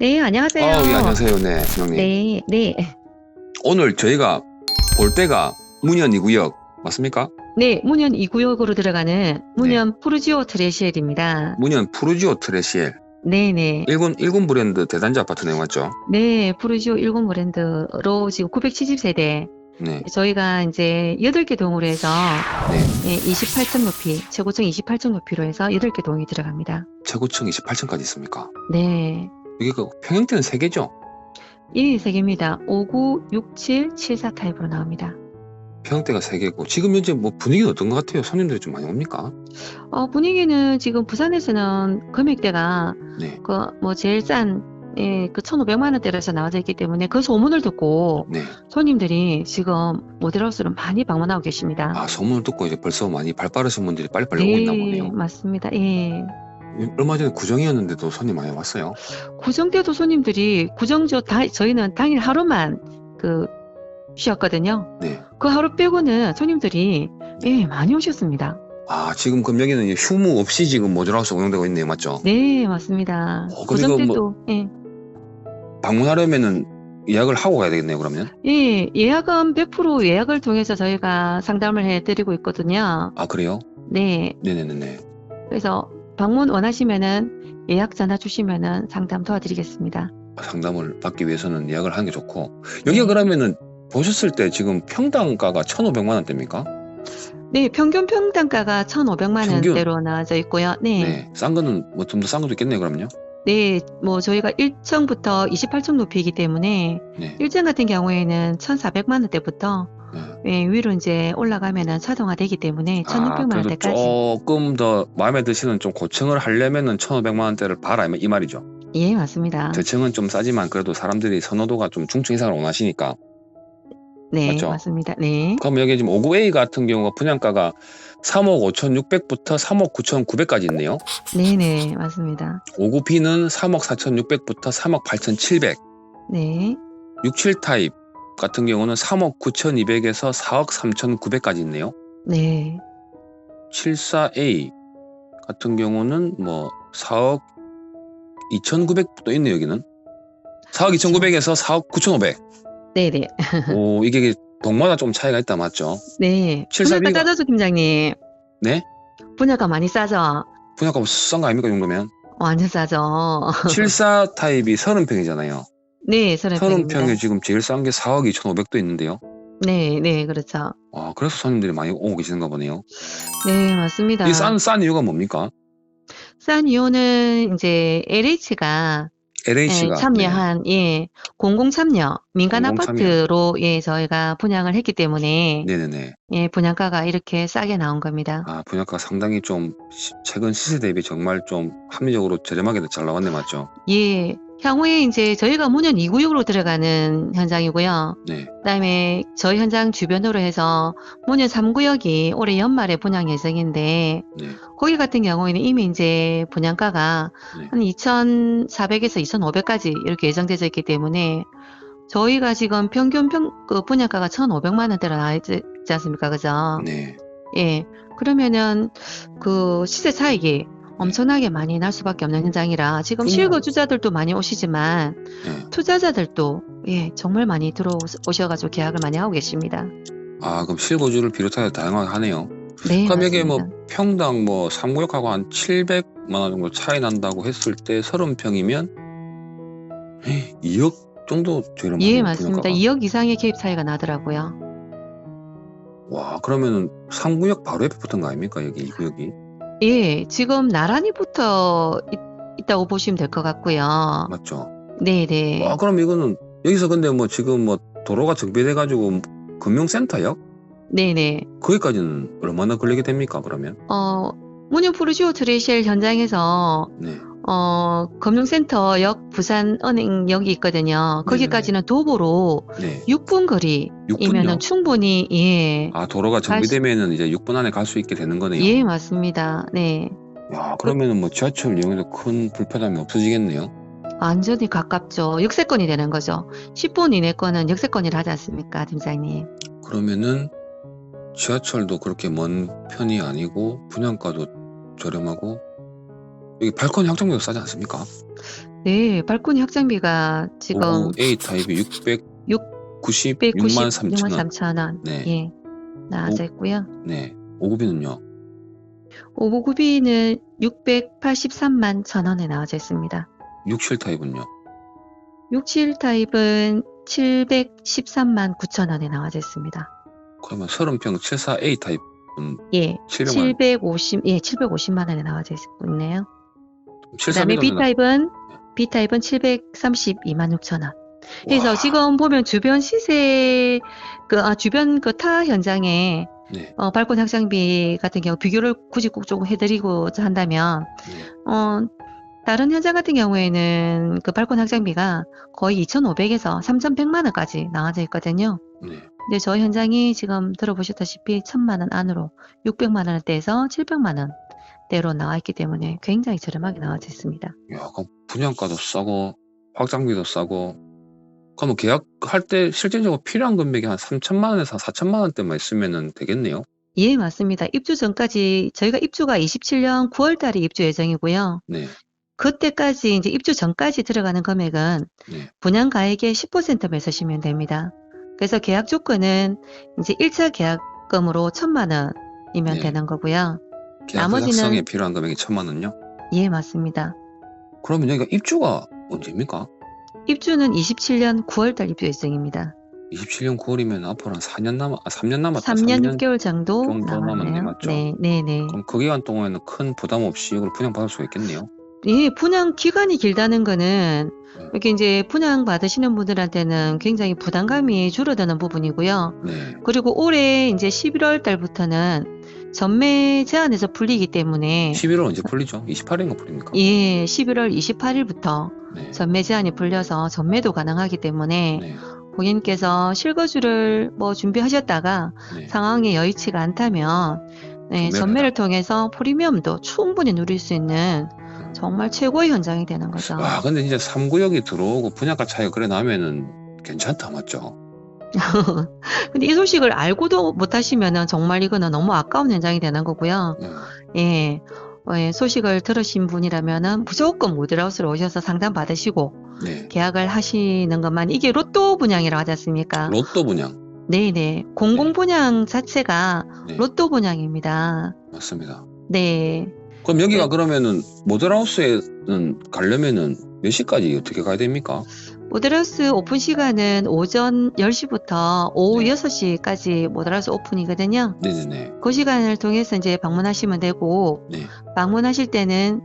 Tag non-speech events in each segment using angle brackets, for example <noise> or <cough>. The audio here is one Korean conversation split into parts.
네, 안녕하세요. 아, 예, 안녕하세요. 네, 형님. 네, 네. 오늘 저희가 볼 때가 문현 2구역 맞습니까? 네, 문현 2구역으로 들어가는 네. 문현 푸르지오 트레시엘입니다. 문현 푸르지오 트레시엘 네, 네. 일군 일군 브랜드 대단지 아파트 내용 맞죠? 네, 푸르지오 10 브랜드로 지금 970세대. 네, 저희가 이제 8개 동으로 해서 네. 예, 28층 높이, 최고층 28층 높이로 해서 8개 동이 들어갑니다. 최고층 28층까지 있습니까? 네. 이게 그 평형대는 3개죠? 이세 개입니다. 59, 67, 74 타입으로 나옵니다. 평형대가 3개고 지금 현재 뭐 분위기는 어떤 것 같아요? 손님들이 좀 많이 옵니까? 어, 분위기는 지금 부산에서는 금액대가 네, 그뭐 제일 싼 예, 그 1,500만 원대라서 나와져 있기 때문에 그 소문을 듣고 네. 손님들이 지금 모델하우스를 많이 방문하고 계십니다. 아 소문을 듣고 이제 벌써 많이 발 빠르신 분들이 빨리빨리 오고 있나 보네요. 맞습니다. 예. 얼마 전에 구정이었는데도 손님 많이 왔어요. 구정 때도 손님들이 구정조 다 저희는 당일 하루만 그 쉬었거든요. 네. 그 하루 빼고는 손님들이 예, 많이 오셨습니다. 아 지금 그럼 여기는 휴무 없이 지금 모듈하우스 운영되고 있네요, 맞죠? 네, 맞습니다. 어, 구정 때도 예. 방문하려면은 예약을 하고 가야 되겠네요, 그러면. 예, 예약은 100% 예약을 통해서 저희가 상담을 해 드리고 있거든요. 아 그래요? 네. 네네네네. 그래서 방문 원하시면은 예약 전화 주시면은 상담 도와드리겠습니다. 상담을 받기 위해서는 예약을 하는 게 좋고 여기가 네. 그러면은 보셨을 때 지금 평당가가 1,500만 원대입니까? 네, 평균 평당가가 1,500만 평균? 원대로 나와져 있고요. 네. 네. 싼 거는 뭐 좀 더 싼 것도 있겠네요, 그럼요. 네, 뭐 저희가 1층부터 28층 높이이기 때문에 네. 1층 같은 경우에는 1,400만 원대부터 네. 예, 위로 이제 올라가면은 자동화되기 때문에 아, 1,600만 그래도 원대까지. 조금 더 마음에 드시는 좀 고층을 하려면은 1,500만 원대를 봐라 이 말이죠. 예, 맞습니다. 저층은 좀 싸지만 그래도 사람들이 선호도가 좀 중층 이상을 원하시니까. 네, 맞죠? 맞습니다. 네. 그럼 여기 지금 59A 같은 경우가 분양가가 3억 5,600부터 3억 9,900까지 있네요. 네, 네, 맞습니다. 59B는 3억 4,600부터 3억 8,700. 네. 67 타입 같은 경우는 3억 9,200에서 4억 3,900까지 있네요. 네. 74A 같은 경우는 뭐 4억 2,900도 있네요, 여기는. 4억 2,900에서 4억 9,500. 네, 네. 오, 이게 동마다 좀 차이가 있다, 맞죠? 네. 74 분야가 싸죠, 팀장님. 네? 분야가 많이 싸죠. 분양가 싼거 아닙니까, 이 정도면? 완전 싸죠. 74 타입이 30평이잖아요. 네, 서른 30평에 지금 제일 싼 게 4억 2,500도 있는데요. 네, 네, 그렇죠. 아, 그래서 손님들이 많이 오고 계시는가 보네요. 네, 맞습니다. 이 싼, 싼 이유가 뭡니까? 싼 이유는 이제 LH가 LH가. 네. 참여한 예 공공 참여 민간 공공 참여. 아파트로 예 저희가 분양을 했기 때문에 네. 네네네. 예 분양가가 이렇게 싸게 나온 겁니다. 아, 분양가 상당히 좀 시- 최근 시세 대비 정말 좀 합리적으로 저렴하게 잘 나왔네, 맞죠? 예 향후에 이제 저희가 문현 2구역으로 들어가는 현장이고요. 네. 그다음에 저희 현장 주변으로 해서 문현 3구역이 올해 연말에 분양 예정인데 네. 거기 같은 경우에는 이미 이제 분양가가 네. 한 2,400에서 2,500까지 이렇게 예정되어 있기 때문에 저희가 지금 평균 평, 그 분양가가 1,500만 원대로 나와 있지 않습니까? 그죠? 네. 예. 그러면은 그 시세 차익이 엄청나게 많이 날 수밖에 없는 현장이라 지금. 실거주자들도 많이 오시지만 네. 투자자들도 예, 정말 많이 들어오셔가지고 계약을 많이 하고 계십니다. 아, 그럼 실거주를 비롯하여 다양하게 하네요. 네. 그럼 이게 뭐 맞습니다. 평당 뭐 3구역하고 한 700만 원 정도 차이 난다고 했을 때 30평이면 2억 정도 저렴한 예, 분양가가. 맞습니다. 2억 이상의 개입 차이가 나더라고요. 와, 그러면은 3구역 바로 옆에 붙은 거 아닙니까? 여기 이 구역이. 예, 지금 나란히 붙어 있, 있다고 보시면 될 것 같고요. 맞죠? 네, 네. 와, 그럼 이거는 여기서 근데 뭐 지금 뭐 도로가 정비돼 가지고 금융센터역 네, 네. 거기까지는 얼마나 걸리게 됩니까? 그러면? 어, 푸르지오 트레이쉘 현장에서 네. 어, 금융센터 역 부산은행역이 있거든요. 거기까지는 도보로 네. 6분 거리이면은 6분요. 충분히 예. 아, 도로가 정비되면은 이제 6분 안에 갈 수 있게 되는 거네요. 예, 맞습니다. 네. 야, 그러면은 뭐 지하철 이용해도 큰 불편함이 없어지겠네요. 완전히 가깝죠. 역세권이 되는 거죠. 10분 이내 거는 역세권이라 하지 않습니까, 팀장님? 그러면은 지하철도 그렇게 먼 편이 아니고 분양가도 저렴하고 여기 발코니 확장료도 싸지 않습니까? 네, 발코니 확장비가 지금 59A 타입이 696만 3천 696만 원. 3천 원. 네. 예. 나와져 있고요. 네. 59B는요? 599B는 683만 천 원에 나와져 있습니다. 67 타입은요? 67 타입은 713만 9천 원에 나와져 있습니다. 그러면 30평 74A 타입은 예. 700만 원. 750, 예, 750만 원에 나와져 있네요. 그 다음에 73 B 타입은, B 타입은 732만 6천 원. 그래서 지금 보면 주변 시세, 그, 아, 주변 그 타 현장에, 네. 어, 발코니 확장비 같은 경우 비교를 굳이 꼭 조금 해드리고자 한다면, 네. 어, 다른 현장 같은 경우에는 그 발코니 확장비가 거의 2,500에서 3,100만 원까지 나와져 있거든요. 네. 근데 저희 현장이 지금 들어보셨다시피 1,000만 원 안으로 600만 원대에서 700만 원 대로 나와 있기 때문에 굉장히 저렴하게 나와져 있습니다. 야, 그럼 분양가도 싸고 확장비도 싸고 그러면 계약할 때 실질적으로 필요한 금액이 한 3천만 원에서 4천만 원대만 있으면 되겠네요. 예, 맞습니다. 입주 전까지 저희가 입주가 27년 9월 달에 입주 예정이고요. 네. 그때까지 이제 입주 전까지 들어가는 금액은 네. 분양 가액의 10%만 쓰시면 됩니다. 그래서 계약 조건은 이제 1차 계약금으로 1천만 원이면 네. 되는 거고요. 계약 나머지는- 작성에 필요한 금액이 천만 원요? 예, 맞습니다. 그러면 여기가 입주가 언제입니까? 입주는 27년 9월 달 입주 예정입니다. 27년 9월이면 앞으로 한 4년 남아, 아, 3년 남았다. 3년 3년 6개월 정도 정도 남았네, 남았네요. 맞죠? 네, 네, 네. 그럼 그 기간 동안에는 큰 부담 없이 이걸 분양받을 수가 있겠네요. 예, 분양 기간이 길다는 거는 네. 이렇게 이제 분양 받으시는 분들한테는 굉장히 부담감이 줄어드는 부분이고요. 네. 그리고 올해 이제 11월 달부터는 전매 제한에서 풀리기 때문에 11월 언제 풀리죠? 28일인가 풀립니까? 예, 11월 28일부터 네. 전매 제한이 풀려서 전매도 가능하기 때문에 네. 고객님께서 실거주를 뭐 준비하셨다가 네. 상황이 여의치가 않다면 네, 전매를 전매를 통해서 프리미엄도 충분히 누릴 수 있는 정말 최고의 현장이 되는 거죠. 아, 근데 진짜 3구역이 들어오고 분양가 차이가 그래 나면은 괜찮다, 맞죠? <laughs> 근데 이 소식을 알고도 못 하시면은 정말 이거는 너무 아까운 현장이 되는 거고요. 네. 예. 어, 예, 소식을 들으신 분이라면은 무조건 모델하우스로 오셔서 상담 받으시고 네. 계약을 하시는 것만 이게 로또 분양이라고 하지 않습니까? 로또 분양. 네네. 공공 분양 자체가 네. 로또 분양입니다. 맞습니다. 네. 그럼 여기가 네. 그러면은 모델하우스에는 가려면은 몇 시까지 어떻게 가야 됩니까? 모델하우스 오픈 시간은 오전 10시부터 오후 네. 6시까지 모델하우스 오픈이거든요. 네네네. 그 시간을 통해서 이제 방문하시면 되고 네. 방문하실 때는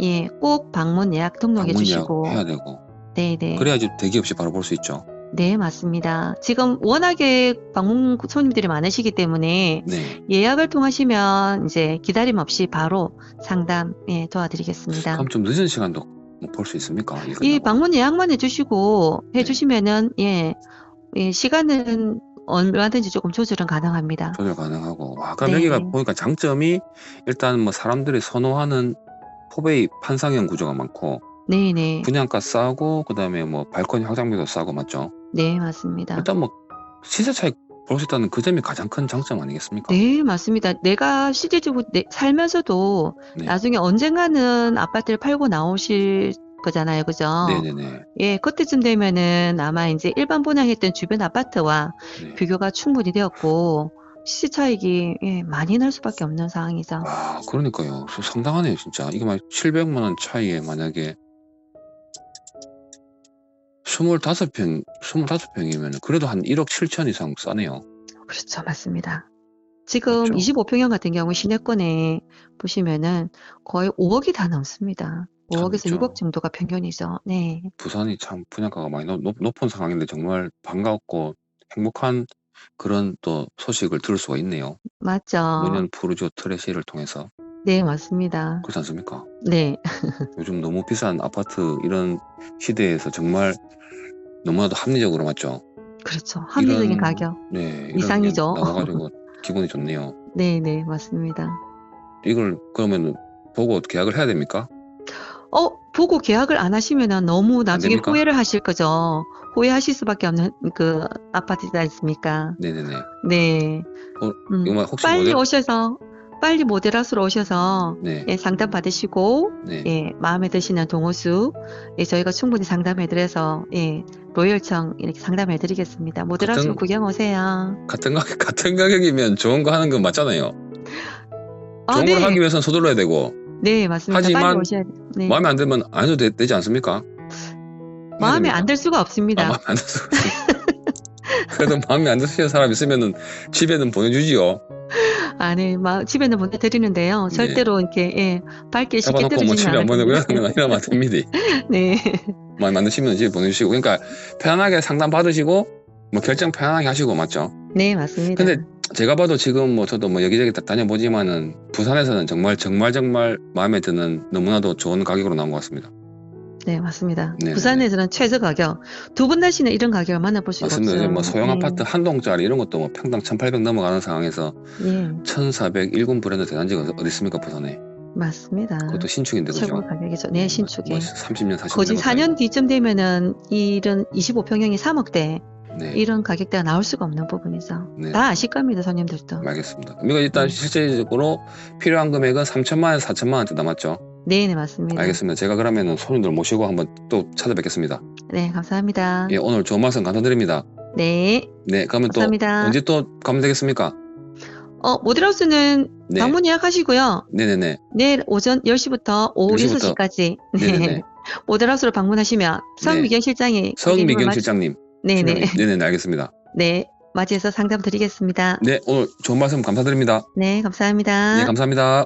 예, 꼭 방문 예약 등록해 방문 주시고 예약 해야 되고. 네네. 그래야지 대기 없이 바로 볼 수 있죠. 네, 맞습니다. 지금 워낙에 방문 손님들이 많으시기 때문에 네. 예약을 통하시면 이제 기다림 없이 바로 상담 예, 도와드리겠습니다. 그럼 좀 늦은 시간도 볼 수 있습니까? 이? 방문 예약만 해주시고 네. 해주시면은 예, 예, 시간은 얼마든지 조금 조절은 가능합니다. 조절 가능하고. 와, 그럼 네. 여기가 보니까 장점이 일단 뭐 사람들이 선호하는 포베이 판상형 구조가 많고 네네. 분양가 싸고 그다음에 뭐 발코니 확장비도 싸고 맞죠? 네, 맞습니다. 일단 뭐 시세 차이 볼수 있다는 그 점이 가장 큰 장점 아니겠습니까? 네, 맞습니다. 내가 내- 살면서도 네. 나중에 언젠가는 아파트를 팔고 나오실 거잖아요. 그죠? 네네네. 예, 그때쯤 되면은 아마 이제 일반 분양했던 주변 아파트와 네. 비교가 충분히 되었고, 시세 차익이 예, 많이 날 수밖에 없는 상황이죠. 아, 그러니까요. 수- 상당하네요, 진짜. 이게 막 700만 원 차이에 만약에 25평, 25평이면 그래도 한 1억 7천 이상 싸네요. 그렇죠. 맞습니다. 지금 그렇죠. 25평형 같은 경우 시내권에 보시면은 거의 5억이 다 넘습니다. 5억에서 그렇죠. 6억 정도가 평균이죠. 네. 부산이 참 분양가가 많이 높, 높- 높은 상황인데 정말 반갑고 행복한 그런 또 소식을 들을 수가 있네요. 맞죠. 노년 푸르지오 트레시를 통해서. 네, 맞습니다. 그렇지 않습니까? 네. 요즘 너무 비싼 아파트 이런 시대에서 정말 너무나도 합리적으로 맞죠? 그렇죠. 합리적인 이런- 가격. 네. 이상이죠. 게 나와가지고 <laughs> 기분이 좋네요. 네, 네, 맞습니다. 이걸 그러면 보고 계약을 해야 됩니까? 어, 보고 계약을 안 하시면은 너무 나중에? 후회를 하실 거죠. 후회하실 수밖에 없는 그 아파트지 않습니까? 네네네. 네. 어, 음, 막 혹시 빨리 모델- 오셔서 빨리 모델하우스로 오셔서 네. 예, 상담 받으시고 네. 예, 마음에 드시는 동호수 예, 저희가 충분히 상담해드려서 예, 로열청 이렇게 상담해드리겠습니다. 모델하우스 구경 오세요. 같은 가격 <laughs> 같은 가격이면 좋은 거 하는 건 맞잖아요. 아, 좋은 네. 걸 하기 위해서는 서둘러야 되고 네, 맞습니다. 하지만 빨리 오셔야 돼요. 네. 마음에 안 들면 안 해도 되, 지 않습니까? 마음에 안 들 수가 아, 없습니다. 마음에 안 들어서 그래도 마음에 안 드시는 사람 있으면은 집에는 보내주지요. 아, 네, 마, 집에는 보내드리는데요. 절대로 이렇게 예, 밝게 쉽게 잡아놓고 뭐 집에 안 보내고 않아요. 이러는 건 이러면 안 됩니다. <laughs> 네, 마음에 안 드시면 집에 보내주시고 그러니까 편안하게 상담 받으시고 뭐 결정 편안하게 하시고 맞죠? 네, 맞습니다. 근데 제가 봐도 지금 뭐 저도 뭐 여기저기 다 다녀보지만은 부산에서는 정말 정말 정말 마음에 드는 너무나도 좋은 가격으로 나온 것 같습니다. 네, 맞습니다. 네, 부산에서는 최저 가격. 두분 다시는 이런 가격을 만나볼 수가 맞습니다. 없어요. 뭐 소형 네. 아파트 한 동짜리 이런 것도 뭐 평당 1,800 넘어가는 상황에서 예, 1,400 일군 브랜드 대단지가 어디 있습니까 부산에? 맞습니다. 그것도 신축인데 최고 그죠? 가격이죠. 네, 신축에. 뭐 30년 40년. 거진 4년 뒤쯤 되면은 이런 25평형이 3억대 네. 이런 가격대가 나올 수가 없는 부분이죠. 네. 다 아실 겁니다, 손님들도. 알겠습니다. 그러니까 일단 네. 실제적으로 필요한 금액은 3천만 원에서 4천만 원대 남았죠. 네, 네, 맞습니다. 알겠습니다. 제가 그러면은 손님들 모시고 한번 또 찾아뵙겠습니다. 네, 감사합니다. 예, 오늘 좋은 말씀 감사드립니다. 네, 네, 그러면 또 감사합니다. 언제 또 가면 되겠습니까? 어, 모델하우스는 네. 방문 예약하시고요. 네네네. 내일 오전 10시부터 오후 10시 부터. 6시까지 네네네. <laughs> 모델하우스로 방문하시면 성미경 실장이 성미경 실장님. 맞... 네네. 실장님. 네네네, 알겠습니다. 네, 맞이해서 상담 드리겠습니다. 네, 오늘 좋은 말씀 감사드립니다. 네, 감사합니다. 네, 감사합니다.